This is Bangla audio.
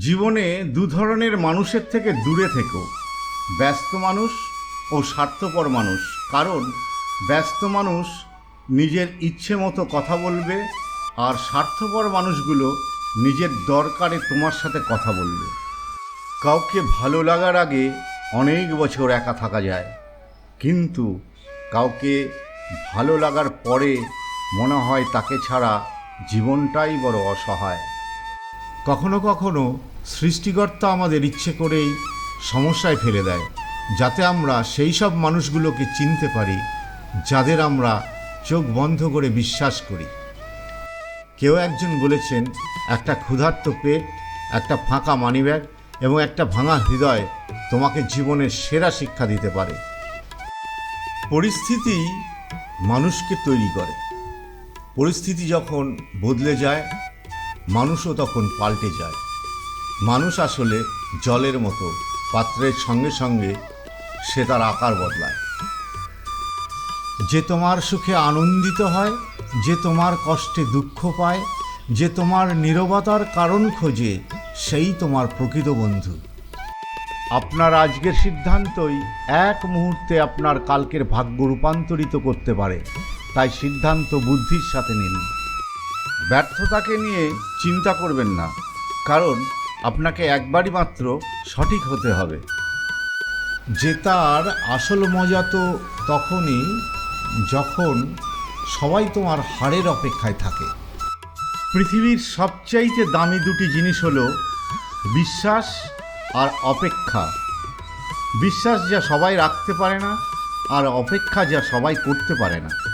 জীবনে দু ধরনের মানুষের থেকে দূরে থেকো। ব্যস্ত মানুষ ও স্বার্থপর মানুষ। কারণ ব্যস্ত মানুষ নিজের ইচ্ছে মতো কথা বলবে আর স্বার্থপর মানুষগুলো নিজের দরকারে তোমার সাথে কথা বলবে। কাউকে ভালো লাগার আগে অনেক বছর একা থাকা যায়। কিন্তু কাউকে ভালো লাগার পরে মনে হয় তাকে ছাড়া জীবনটাই বড় অসহায়। কখনো কখনো সৃষ্টিকর্তা আমাদের ইচ্ছে করেই সমস্যায় ফেলে দেয়, যাতে আমরা সেই সব মানুষগুলোকে চিনতে পারি, যাদের আমরা চোখ বন্ধ করে বিশ্বাস করি। কেউ একজন বলেছেন, একটা ক্ষুধার্ত পেট, একটা ফাঁকা মানিব্যাগ এবং একটা ভাঙা হৃদয় তোমাকে জীবনের সেরা শিক্ষা দিতে পারে। পরিস্থিতি মানুষকে তৈরি করে। পরিস্থিতি যখন বদলে যায় মানুষও তখন পাল্টে যায়। মানুষ আসলে জলের মতো, পাত্রের সঙ্গে সঙ্গে সে তার আকার বদলায়। যে তোমার সুখে আনন্দিত হয়, যে তোমার কষ্টে দুঃখ পায়, যে তোমার নীরবতার কারণ খোঁজে, সেই তোমার প্রকৃত বন্ধু। আপনার আজকের সিদ্ধান্তই এক মুহূর্তে আপনার কালকের ভাগ্য রূপান্তরিত করতে পারে। তাই সিদ্ধান্ত বুদ্ধির সাথে নিন। ব্যর্থতাকে নিয়ে চিন্তা করবেন না, কারণ আপনাকে একবারই মাত্র সঠিক হতে হবে। জেতার আসল মজা তো তখনই যখন সবাই তোমার হারের অপেক্ষায় থাকে। পৃথিবীর সবচাইতে দামি দুটি জিনিস হলো বিশ্বাস আর অপেক্ষা। বিশ্বাস যা সবাই রাখতে পারে না, আর অপেক্ষা যা সবাই করতে পারে না।